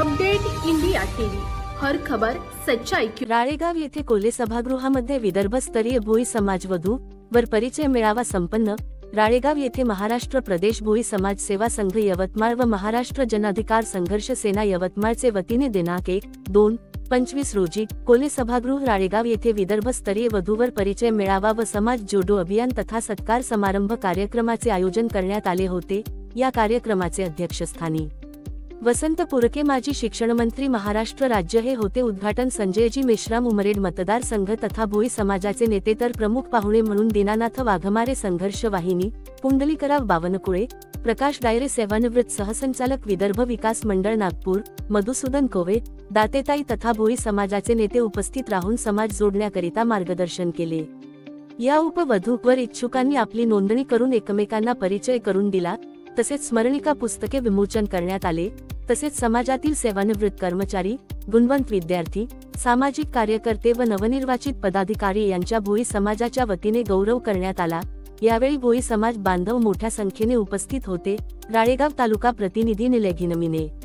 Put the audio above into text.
Update India TV. हर खबर सच्चाई की राळेगाव येथे कोले सभागृहामध्ये विदर्भस्तरीय भोई समाज वधू वर परिचय मेळावा संपन्न. राळेगाव येथे महाराष्ट्र प्रदेश भोई समाज सेवा संघ यवतमाळ व महाराष्ट्र जनाधिकार संघर्ष सेना यवतमाळचे वतीने दिनांक एक दोन पंचवीस रोजी कोले सभागृह राळेगाव येथे विदर्भ स्तरीय वधूवर परिचय मेळावा व समाज जोडो अभियान तथा सत्कार समारंभ कार्यक्रमाचे आयोजन करण्यात आले होते. या कार्यक्रमाचे अध्यक्षस्थानी वसंत पुरके माजी शिक्षणमंत्री महाराष्ट्र राज्य हे होते उद्घाटन संजयजी मेश्राम उमरेड मतदारसंघ तथा भोई समाजाचे नेते तर प्रमुख पाहुणे म्हणून दीनानाथ वाघमारे संघर्ष वाहिनी पुंडलिकराव बावनकुळे प्रकाश डायरे सेवानिवृत्त सहसंचालक विदर्भ विकास मंडळ नागपूर मधुसूदन कोवे दातेताई तथा भोई समाजाचे नेते उपस्थित राहून समाज जोडण्याकरिता मार्गदर्शन केले. या उपवधूवर इच्छुकांनी आपली नोंदणी करून एकमेकांना परिचय करून दिला तसेच स्मरणिका पुस्तके विमोचन करण्यात आले तसेच समाजातील सेवानिवृत्त कर्मचारी गुणवंत विद्यार्थी सामाजिक कार्यकर्ते व नवनिर्वाचित पदाधिकारी यांच्या भोई समाजाच्या वतीने गौरव करण्यात आला. यावेळी भोई समाज बांधव मोठ्या संख्येने उपस्थित होते. राळेगाव तालुका प्रतिनिधी निलेघिनमिने